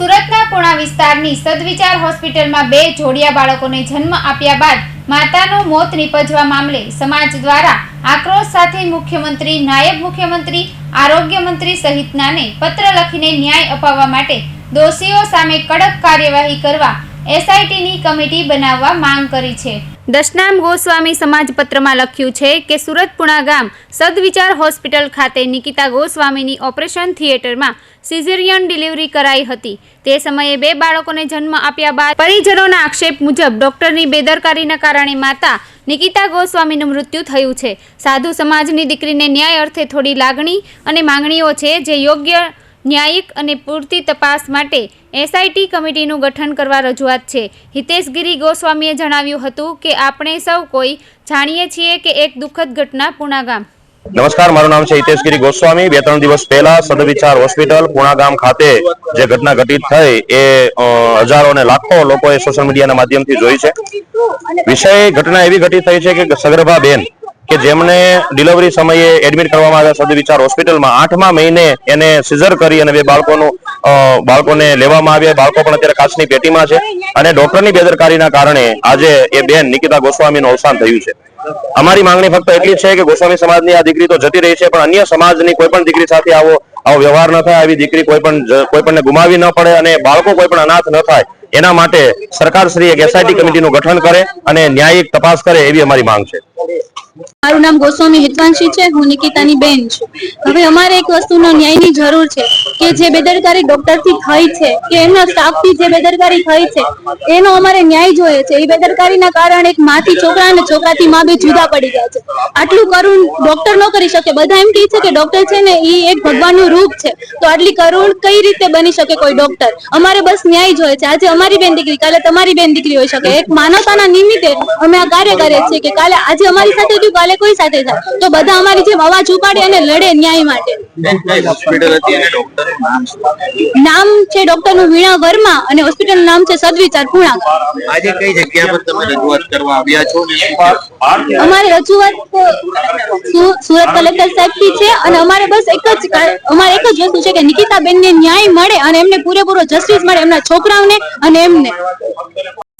સુરતના પુણા વિસ્તારની સદવિચાર હોસ્પિટલમાં બે જોડિયા બાળકોને જન્મ આપ્યા બાદ માતાનું મોત નિપજવા મામલે સમાજ દ્વારા આક્રોશ સાથે મુખ્યમંત્રી, નાયબ મુખ્યમંત્રી, આરોગ્ય મંત્રી સહિતનાને પત્ર લખીને ન્યાય અપાવવા માટે દોષીઓ સામે કડક કાર્યવાહી કરવા એસઆઈટીની કમિટી બનાવવા માંગ કરી છે. દશનામ ગોસ્વામી સમાજપત્રમાં લખ્યું છે કે સુરત પુણા ગામ સદવિચાર હોસ્પિટલ ખાતે નિકિતા ગોસ્વામીની ઓપરેશન થિયેટરમાં સિઝેરિયન ડિલિવરી કરાઈ હતી. તે સમયે બે બાળકોને જન્મ આપ્યા બાદ પરિજનોના આક્ષેપ મુજબ ડોક્ટરની બેદરકારીના કારણે માતા નિકિતા ગોસ્વામીનું મૃત્યુ થયું છે. સાધુ સમાજની દીકરીને ન્યાય અર્થે થોડી લાગણી અને માંગણીઓ છે જે યોગ્ય ન્યાયિક અને પૂરતી તપાસ માટે એસઆઈટી કમિટીનું ગઠન કરવા રજૂઆત છે. હિતેશગીરી ગોસ્વામીએ જણાવ્યું હતું કે, આપણે સૌ કોઈ જાણીએ છીએ કે એક દુઃખદ ઘટના પુણાગામ નમસ્કાર, મારું નામ છે હિતેશગીરી ગોસ્વામી. બે ત્રણ દિવસ પહેલા સદવિચાર હોસ્પિટલ પુણાગામ ખાતે જે ઘટના ઘટિત થઈ એ હજારો અને લાખો લોકોએ સોશિયલ મીડિયાના માધ્યમથી જોઈ છે. વિષય ઘટના એવી ઘટિત થઈ છે કે સગર્ભા બેન કે જેમને ડિલિવરી સમયે એડમિટ કરવામાં આવ્યા સદવિચાર હોસ્પિટલમાં આઠમા મહિને એને સિઝર કરી અને બે બાળકોનું બાળકોને લેવામાં આવ્યા. બાળકો પણ અત્યારે કાચની પેટીમાં છે અને ડોક્ટરની બેદરકારીના કારણે આજે એ બેન નિકિતા ગોસ્વામીનું અવસાન થયું છે. અમારી માંગણી ફક્ત એટલી છે કે ગોસ્વામી સમાજની આ દીકરી તો જતી રહી છે, પણ અન્ય સમાજની કોઈ પણ દીકરી સાથે આવો આવો વ્યવહાર ન થાય, આવી દીકરી કોઈ પણ કોઈ પણને ગુમાવી ન પડે અને બાળકો કોઈ પણ અનાથ ન થાય, એના માટે સરકાર શ્રી એક એસઆઈટી કમિટીનું ગઠન કરે અને ન્યાયિક તપાસ કરે એવી અમારી માંગ છે. મારું નામ ગોસ્વામી હિતવાંશી છે, હું નિકિતાની બેન છું. હવે અમારે એક વસ્તુનો ન્યાયની જરૂર છે. કે જે બેદરકારી ડોક્ટરથી થઈ છે, કે એમના સ્ટાફથી જે બેદરકારી થઈ છે, એનો અમારે ન્યાય જોઈએ છે. એ બેદરકારીના કારણે એક માથી છોકરા અને છોકરાથી મા બે જુદા પડી ગયા છે. આટલું કરુણ ડોક્ટર ન કરી શકે. બધા એમ કહે છે કે ડોક્ટર છે ને એ એક ભગવાનનું રૂપ છે. તો આટલી કરુણ કઈ રીતે બની શકે કોઈ ડોક્ટર? અમારે બસ ન્યાય જોઈએ છે. આજે અમારી બેન દીકરી, કાલે તમારી બેન દીકરી હોઈ શકે. એક માનવતાના નિમિત્તે અમે આ કાર્ય કરીએ છીએ કે કાલે, આજે અમારી સાથે થયું, કાલે કોઈ સાથે થાય? તો બધા અમારી જેમ અવાજ ઉપાડે અને લડે ન્યાય માટે. હોસ્પિટલ હતી અને ડોક્ટરનું નામ શું નામ છે ડોક્ટરનું વીણા વર્મા અને હોસ્પિટલ નામ છે સદવિચાર પૂણા આજે કઈ જગ્યા પર તમે રજૂઆત કરવા આવ્યા છો ને અમારી રજૂઆત સુરત કલેક્ટર સાહેબથી છે અને અમારે બસ એક જ અમારે એક જ વસ્તુ છે કે નિકિતા બેન ને ન્યાય મળે અને એમને પૂરેપૂરો જસ્ટિસ મળે એમના છોકરાઓને અને એમને.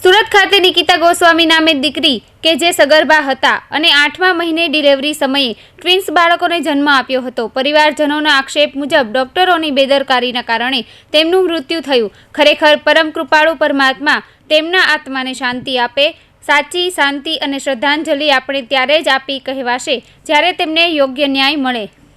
સુરત ખાતે નિકિતા ગોસ્વામી નામે દીકરી કે જે સગર્ભા હતા અને આઠમા મહિને ડિલિવરી સમયે ટ્વિન્સ બાળકોને જન્મ આપ્યો હતો. પરિવારજનોના આક્ષેપ મુજબ ડોક્ટરોની બેદરકારીના કારણે તેમનું મૃત્યુ થયું. ખરેખર પરમ કૃપાળુ પરમાત્મા તેમના આત્માને શાંતિ આપે, સાચી, શાંતિ અને શ્રદ્ધાંજલિ આપણે ત્યારે જ આપી કહેવાશે જ્યારે તેમને યોગ્ય ન્યાય મળે.